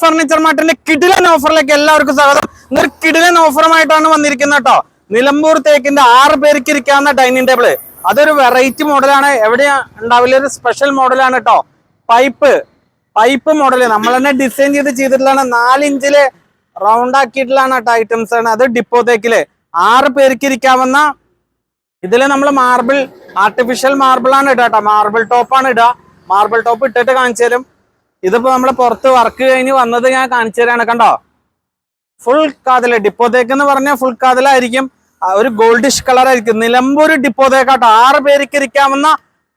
Furniture മാർട്ടിന്റെ കിടിലൻ ഓഫറിലേക്ക് എല്ലാവർക്കും സ്വാഗതം. ഇന്നൊരു കിടിലൻ ഓഫറുമായിട്ടാണ് വന്നിരിക്കുന്നത് കേട്ടോ. നിലമ്പൂർ തേക്കിന്റെ ആറ് പേർക്ക് ഇരിക്കാവുന്ന ഡൈനിങ് ടേബിൾ. അതൊരു വെറൈറ്റി മോഡലാണ്. എവിടെയാ ഉണ്ടാവില്ല ഒരു സ്പെഷ്യൽ മോഡലാണ് കേട്ടോ. Pipe pipe model. നമ്മൾ തന്നെ ഡിസൈൻ ചെയ്ത് ചെയ്തിട്ടുള്ളതാണ്. നാലിഞ്ചിൽ റൗണ്ട് ആക്കിയിട്ടുള്ളതാണ് കേട്ടോ ഐറ്റംസ് ആണ്. അത് ഡിപ്പോ തേക്കിൽ. ആറ് പേർക്ക് ഇരിക്കാവുന്ന ഇതിൽ നമ്മൾ മാർബിൾ ആർട്ടിഫിഷ്യൽ മാർബിൾ ആണ് ഇടുക കേട്ടോ. മാർബിൾ ടോപ്പാണ് ഇടുക. മാർബിൾ ടോപ്പ് ഇട്ടിട്ട് കാണിച്ചു തരും. ഇതിപ്പോ നമ്മളെ പുറത്ത് വർക്ക് കഴിഞ്ഞ് വന്നത് ഞാൻ കാണിച്ചു തരാണ് കണ്ടോ? ഫുൾ കാതൽ ഡിപ്പോതേക്ക് എന്ന് പറഞ്ഞാൽ ഫുൾ കാതലായിരിക്കും. ഒരു ഗോൾഡിഷ് കളർ ആയിരിക്കും. നിലമ്പൂർ ഡിപ്പോതേക്കാട്ടോ ആറ് പേർക്ക് ഇരിക്കാവുന്ന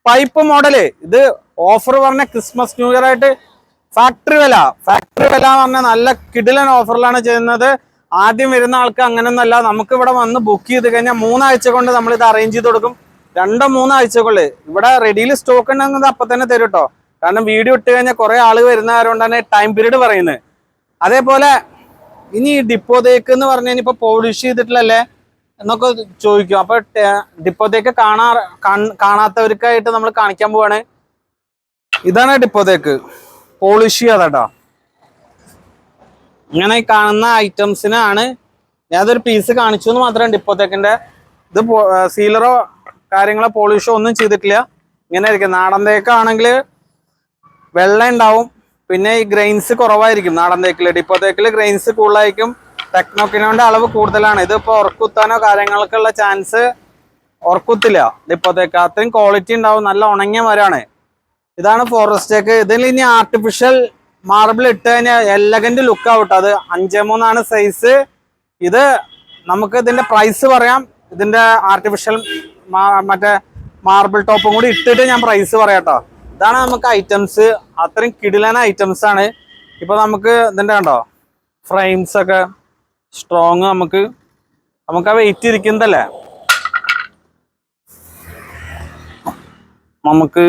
പൈപ്പ് മോഡൽ ഇത് ഓഫർ പറഞ്ഞ ക്രിസ്മസ് ന്യൂ ഇയർ ആയിട്ട് ഫാക്ടറി വില. ഫാക്ടറി വില എന്ന് പറഞ്ഞാൽ നല്ല കിടിലൻ ഓഫറിലാണ് ചെയ്യുന്നത്. ആദ്യം വരുന്ന ആൾക്ക് അങ്ങനെയൊന്നല്ല നമുക്ക് ഇവിടെ വന്ന് ബുക്ക് ചെയ്ത് കഴിഞ്ഞാൽ മൂന്നാഴ്ച കൊണ്ട് നമ്മൾ ഇത് അറേഞ്ച് ചെയ്ത് കൊടുക്കും. രണ്ടോ മൂന്നോ ആഴ്ചകളിൽ ഇവിടെ റെഡിയിൽ സ്റ്റോക്ക് ഉണ്ടെങ്കിൽ അപ്പൊ തന്നെ തരും കേട്ടോ കാരണം വീഡിയോ ഇട്ട് കഴിഞ്ഞാൽ കുറെ ആൾ വരുന്നവരുകൊണ്ടാണ് ടൈം പീരീഡ് പറയുന്നത്. അതേപോലെ ഇനി ഡിപ്പോതേക്ക് എന്ന് പറഞ്ഞു കഴിഞ്ഞാൽ പോളിഷ് ചെയ്തിട്ടില്ലല്ലേ എന്നൊക്കെ ചോദിക്കും. അപ്പൊ ഡിപ്പോതേക്ക് കാണാ കാണാത്തവർക്കായിട്ട് നമ്മൾ കാണിക്കാൻ പോവാണ്. ഇതാണ് ഡിപ്പോതേക്ക് പോളിഷ് ചെയ്യാതാട്ടോ. ഇങ്ങനെ കാണുന്ന ഐറ്റംസിനാണ് ഞാനതൊരു പീസ് കാണിച്ചു എന്ന് മാത്രം ഡിപ്പോത്തേക്കിന്റെ ഇത് സീലറോ കാര്യങ്ങളോ പോളിഷോ ഒന്നും ചെയ്തിട്ടില്ല. ഇങ്ങനെ ആയിരിക്കും നാടൻ തേക്കാണെങ്കിൽ വെള്ള ഉണ്ടാവും. പിന്നെ ഈ ഗ്രെയിൻസ് കുറവായിരിക്കും നാടൻ തേക്കിൽ ഡിപ്പോ തേക്കിൽ ഗ്രെയിൻസ് കൂടുതലായിരിക്കും. ടെക്നോക്കിനോന്റെ അളവ് കൂടുതലാണ്. ഇത് ഇപ്പോൾ ഉറക്കുത്താനോ കാര്യങ്ങൾക്കുള്ള ചാൻസ് ഉറക്കുത്തില്ല. ഡിപ്പോ തേക്ക് അത്രയും ക്വാളിറ്റി ഉണ്ടാവും. നല്ല ഉണങ്ങിയ മരമാണ്. ഇതാണ് ഫോറസ്റ്റ് തേക്ക്. ഇതിൽ ഇനി ആർട്ടിഫിഷ്യൽ മാർബിൾ ഇട്ട് കഴിഞ്ഞാൽ എലഗന്റ് ലുക്ക് ആവട്ടെ അത് അഞ്ചേ മൂന്നാണ് സൈസ് ഇത് നമുക്ക് ഇതിന്റെ പ്രൈസ് പറയാം. ഇതിന്റെ ആർട്ടിഫിഷ്യൽ മറ്റേ മാർബിൾ ടോപ്പും കൂടി ഇട്ടിട്ട് ഞാൻ പ്രൈസ് പറയാം കേട്ടോ ഇതാണ് നമുക്ക് ഐറ്റംസ് അത്രയും കിടിലന ഐറ്റംസ് ആണ്. ഇപ്പൊ നമുക്ക് ഇതിന്റെ കണ്ടോ? ഫ്രെയിംസ് ഒക്കെ സ്ട്രോങ് നമുക്ക്. നമുക്ക് ആ വെയിറ്റ് ഇരിക്കുന്നതല്ലേ? നമുക്ക്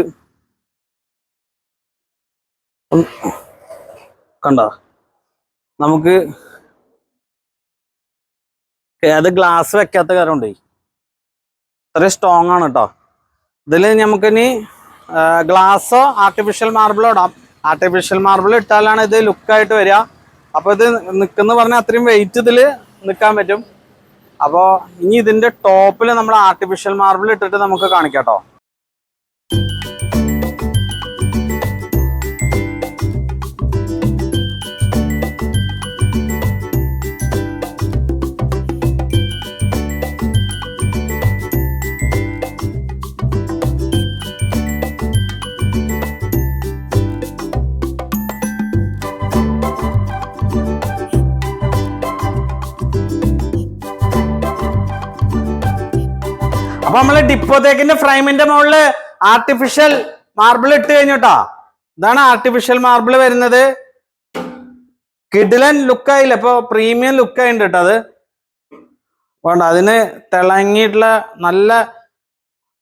കണ്ടോ? നമുക്ക് അത് ഗ്ലാസ് വെക്കാത്ത കാര്യമുണ്ട്. അത്രയും സ്ട്രോങ് ആണ് കേട്ടോ ഇതിൽ നമുക്കിനി ഗ്ലാസ്സോ ആർട്ടിഫിഷ്യൽ മാർബിളോ ഇടാം. ആർട്ടിഫിഷ്യൽ മാർബിൾ ഇട്ടാലാണ് ഇത് ലുക്കായിട്ട് വരിക. അപ്പോൾ ഇത് നിൽക്കുന്ന പറഞ്ഞാൽ അത്രയും വെയിറ്റ് ഇതിൽ നിൽക്കാൻ പറ്റും. അപ്പോൾ ഇനി ഇതിന്റെ ടോപ്പിൽ നമ്മൾ ആർട്ടിഫിഷ്യൽ മാർബിൾ ഇട്ടിട്ട് നമുക്ക് കാണിക്കാം കേട്ടോ അപ്പൊ നമ്മൾ ഡിപ്പോത്തേക്കിന്റെ ഫ്രെയിമിന്റെ മുകളിൽ ആർട്ടിഫിഷ്യൽ മാർബിൾ ഇട്ട് കഴിഞ്ഞോട്ടാ ഇതാണ് ആർട്ടിഫിഷ്യൽ മാർബിൾ വരുന്നത്. കിഡിലൻ ലുക്കായില്ല ഇപ്പൊ പ്രീമിയം ലുക്കായിണ്ട് കേട്ടോ അത്. വേണ്ട അതിന് തിളങ്ങിയിട്ടുള്ള നല്ല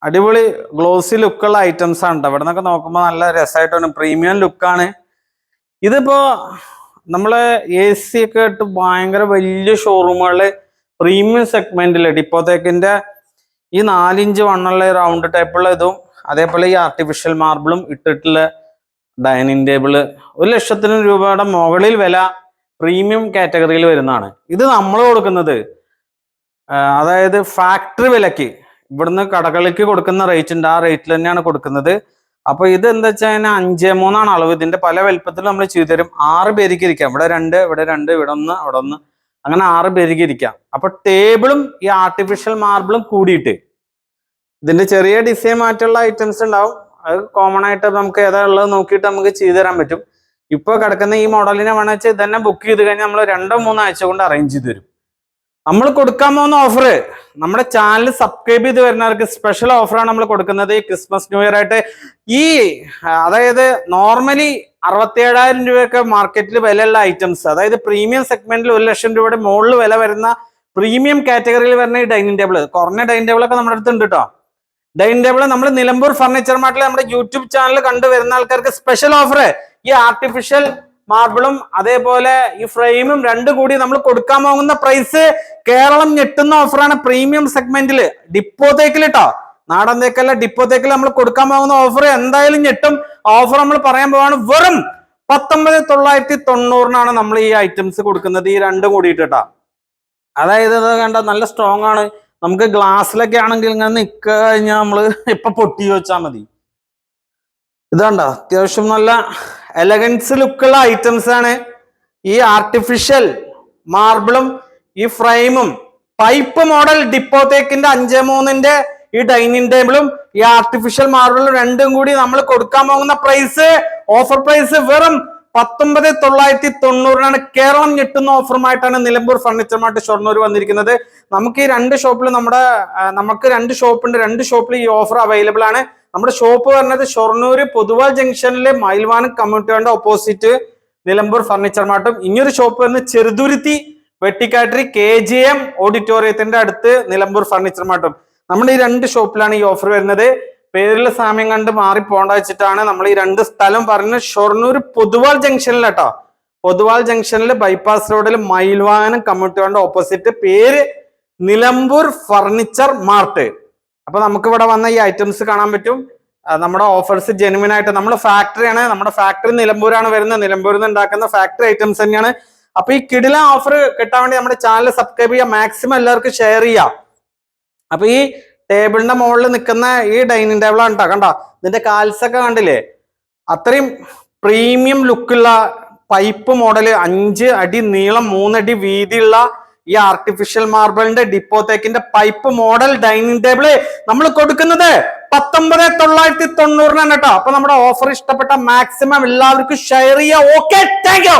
അടിപൊളി ഗ്ലോസി ലുക്കുള്ള ഐറ്റംസ് ആണ് കേട്ടോ ഇവിടെ നിന്നൊക്കെ നോക്കുമ്പോൾ നല്ല രസമായിട്ടാണ് പ്രീമിയം ലുക്കാണ് ഇതിപ്പോ നമ്മൾ എ സി ഒക്കെ ഇട്ട് ഭയങ്കര വലിയ ഷോറൂമുകളിൽ പ്രീമിയം സെഗ്മെന്റിൽ ഡിപ്പോത്തേക്കിന്റെ ഈ നാലിഞ്ച് വണ്ണുള്ള റൗണ്ട് ടൈപ്പുള്ള ഇതും അതേപോലെ ഈ ആർട്ടിഫിഷ്യൽ മാർബിളും ഇട്ടിട്ടുള്ള ഡൈനിങ് ടേബിൾ ഒരു ലക്ഷത്തിന് രൂപയുടെ മുകളിൽ വില പ്രീമിയം കാറ്റഗറിയിൽ വരുന്നതാണ്. ഇത് നമ്മൾ കൊടുക്കുന്നത് അതായത് ഫാക്ടറി വിലക്ക് ഇവിടുന്ന് കടകളിലേക്ക് കൊടുക്കുന്ന റേറ്റ് ഉണ്ട്. ആ റേറ്റിൽ തന്നെയാണ് കൊടുക്കുന്നത്. അപ്പോൾ ഇത് എന്താ വെച്ചാൽ കഴിഞ്ഞാൽ അഞ്ച് മൂന്നാണ് അളവ്. ഇതിന്റെ പല വലിപ്പത്തിൽ നമ്മൾ ചെയ്തു തരും. ആറ് പേർക്ക് ഇരിക്കാം. ഇവിടെ രണ്ട് ഇവിടെ രണ്ട് ഇവിടെ ഒന്ന് അവിടെ ഒന്ന്. അങ്ങനെ ആറ് പേർക്ക് ഇരിക്കാം. അപ്പൊ ടേബിളും ഈ ആർട്ടിഫിഷ്യൽ മാർബിളും കൂടിയിട്ട് ഇതിന്റെ ചെറിയ ഡിസൈൻ മാറ്റുള്ള ഐറ്റംസ് ഉണ്ടാവും. അത് കോമൺ ആയിട്ട് നമുക്ക് ഏതാ ഉള്ളത് നോക്കിയിട്ട് നമുക്ക് ചെയ്തു തരാൻ പറ്റും. ഇപ്പൊ കിടക്കുന്ന ഈ മോഡലിനെ വേണമെന്ന് വെച്ചാൽ ഇതന്നെ ബുക്ക് ചെയ്ത് കഴിഞ്ഞാൽ നമ്മൾ രണ്ടോ മൂന്നോ ആഴ്ച കൊണ്ട് അറേഞ്ച് ചെയ്ത് തരും. നമ്മൾ കൊടുക്കാൻ പോകുന്ന ഓഫർ നമ്മുടെ ചാനൽ സബ്സ്ക്രൈബ് ചെയ്ത് വരുന്നവർക്ക് സ്പെഷ്യൽ ഓഫറാണ് നമ്മൾ കൊടുക്കുന്നത് ഈ ക്രിസ്മസ് ന്യൂ ഇയർ ആയിട്ട്. ഈ അതായത് നോർമലി അറുപത്തിയേഴായിരം രൂപയൊക്കെ മാർക്കറ്റിൽ വിലയുള്ള ഐറ്റംസ് അതായത് പ്രീമിയം സെഗ്മെന്റിൽ ഒരു ലക്ഷം രൂപയുടെ മുകളിൽ വില വരുന്ന പ്രീമിയം കാറ്റഗറിയിൽ വരുന്ന ഈ ഡൈനിങ് ടേബിൾ കുറഞ്ഞ ഡൈനിങ് ടേബിൾ ഒക്കെ നമ്മുടെ അടുത്ത് ഉണ്ട് കേട്ടോ ഡൈനിങ് ടേബിൾ നമ്മൾ നിലമ്പൂർ ഫർണിച്ചർ മാർട്ടിൽ നമ്മുടെ യൂട്യൂബ് ചാനൽ കണ്ടുവരുന്ന ആൾക്കാർക്ക് സ്പെഷ്യൽ ഓഫർ ഈ ആർട്ടിഫിഷ്യൽ മാർബിളും അതേപോലെ ഈ ഫ്രെയിമും രണ്ടും കൂടി നമ്മൾ കൊടുക്കാൻ പോകുന്ന പ്രൈസ് കേരളം ഞെട്ടുന്ന ഓഫറാണ് പ്രീമിയം സെഗ്മെന്റിൽ ഡിപ്പോത്തേക്കിൽ കേട്ടോ നാടൻ തേക്കല്ല ഡിപ്പോത്തേക്കിൽ നമ്മൾ കൊടുക്കാൻ പോകുന്ന ഓഫർ എന്തായാലും ഞെട്ടും. ഓഫർ നമ്മൾ പറയാൻ പോവാണ് വെറും പത്തൊമ്പത് തൊള്ളായിരത്തി തൊണ്ണൂറിനാണ് നമ്മൾ ഈ ഐറ്റംസ് കൊടുക്കുന്നത്. ഈ രണ്ടും കൂടിയിട്ട് കേട്ടോ അതായത് ഇത് കണ്ട നല്ല സ്ട്രോങ് ആണ്. നമുക്ക് ഗ്ലാസ്സിലൊക്കെ ആണെങ്കിൽ ഇങ്ങനെ നിൽക്ക കഴിഞ്ഞാൽ നമ്മൾ ഇപ്പൊ പൊട്ടി വെച്ചാൽ മതി. ഇതാണ്ട അത്യാവശ്യം നല്ല എലഗൻസ് ലുക്കുള്ള ഐറ്റംസ് ആണ്. ഈ ആർട്ടിഫിഷ്യൽ മാർബിളും ഈ ഫ്രെയിമും പൈപ്പ് മോഡൽ ഡിപ്പോത്തേക്കിന്റെ അഞ്ച് മൂന്നിന്റെ ഈ ഡൈനിങ് ടേബിളും ഈ ആർട്ടിഫിഷ്യൽ മാർബിളും രണ്ടും കൂടി നമ്മൾ കൊടുക്കാൻ പോകുന്ന പ്രൈസ് ഓഫർ പ്രൈസ് വെറും പത്തൊമ്പത് തൊള്ളായിരത്തി തൊണ്ണൂറിനാണ്. കേരളം ഞെട്ടുന്ന ഓഫറുമായിട്ടാണ് നിലമ്പൂർ ഫർണിച്ചർ മാർട്ട് ഷൊർണൂർ വന്നിരിക്കുന്നത്. നമുക്ക് ഈ രണ്ട് ഷോപ്പിൽ നമ്മുടെ നമുക്ക് രണ്ട് ഷോപ്പുണ്ട് രണ്ട് ഷോപ്പിൽ ഈ ഓഫർ അവൈലബിൾ ആണ്. നമ്മുടെ ഷോപ്പ് പറഞ്ഞത് ഷൊർണൂര് പൊതുവാൾ ജംഗ്ഷനിലെ മയിൽവാനം കമ്മ്യൂണിറ്റിയുടെ ഓപ്പോസിറ്റ് നിലമ്പൂർ ഫർണിച്ചർ മാർട്ടും ഇനിയൊരു ഷോപ്പ് എന്ന് Cheruthuruthy Vettikkattiri K G M ഓഡിറ്റോറിയത്തിന്റെ അടുത്ത് നിലമ്പൂർ ഫർണിച്ചർ മാർട്ടും നമ്മുടെ ഈ രണ്ട് ഷോപ്പിലാണ് ഈ ഓഫർ വരുന്നത്. പേരിലെ സാമ്യം കണ്ട് മാറി പോണ്ട വെച്ചിട്ടാണ് നമ്മൾ ഈ രണ്ട് സ്ഥലം പറഞ്ഞ് ഷൊർണൂർ പൊതുവാൾ ജംഗ്ഷനിൽ കേട്ടോ പൊതുവാൾ ജംഗ്ഷനിൽ ബൈപ്പാസ് റോഡിൽ മയിൽവാനം കമ്മ്യൂണിറ്റിയുടെ ഓപ്പോസിറ്റ് പേര് നിലമ്പൂർ ഫർണിച്ചർ മാർട്ട് അപ്പൊ നമുക്ക് ഇവിടെ വന്ന ഈ ഐറ്റംസ് കാണാൻ പറ്റും. നമ്മുടെ ഓഫേഴ്സ് ജെനുവിൻ ആയിട്ട് നമ്മുടെ ഫാക്ടറിയാണ് നമ്മുടെ ഫാക്ടറി നിലമ്പൂരാണ് വരുന്നത്. നിലമ്പൂരിൽ നിന്ന് ഉണ്ടാക്കുന്ന ഫാക്ടറി ഐറ്റംസ് തന്നെയാണ്. അപ്പൊ ഈ കിടില ഓഫർ കിട്ടാൻ വേണ്ടി നമ്മുടെ ചാനൽ സബ്സ്ക്രൈബ് ചെയ്യുക. മാക്സിമം എല്ലാവർക്കും ഷെയർ ചെയ്യാം അപ്പൊ ഈ ടേബിളിന്റെ മുകളിൽ നിൽക്കുന്ന ഈ ഡൈനിങ് ടേബിളാണ് കേട്ടോ കണ്ടോ? ഇതിന്റെ കാൽസൊക്കെ കണ്ടില്ലേ? അത്രയും പ്രീമിയം ലുക്കുള്ള പൈപ്പ് മോഡൽ അഞ്ച് അടി നീളം മൂന്നടി വീതിയുള്ള ഈ ആർട്ടിഫിഷ്യൽ മാർബിളിന്റെ ഡിപ്പോത്തേക്കിന്റെ പൈപ്പ് മോഡൽ ഡൈനിങ് ടേബിൾ നമ്മൾ കൊടുക്കുന്നത് പത്തൊമ്പത് തൊള്ളായിരത്തി തൊണ്ണൂറിനാണ് കേട്ടോ. അപ്പൊ നമ്മുടെ ഓഫർ ഇഷ്ടപ്പെട്ട മാക്സിമം എല്ലാവർക്കും ഷെയർ ചെയ്യുക ഓക്കെ താങ്ക് യു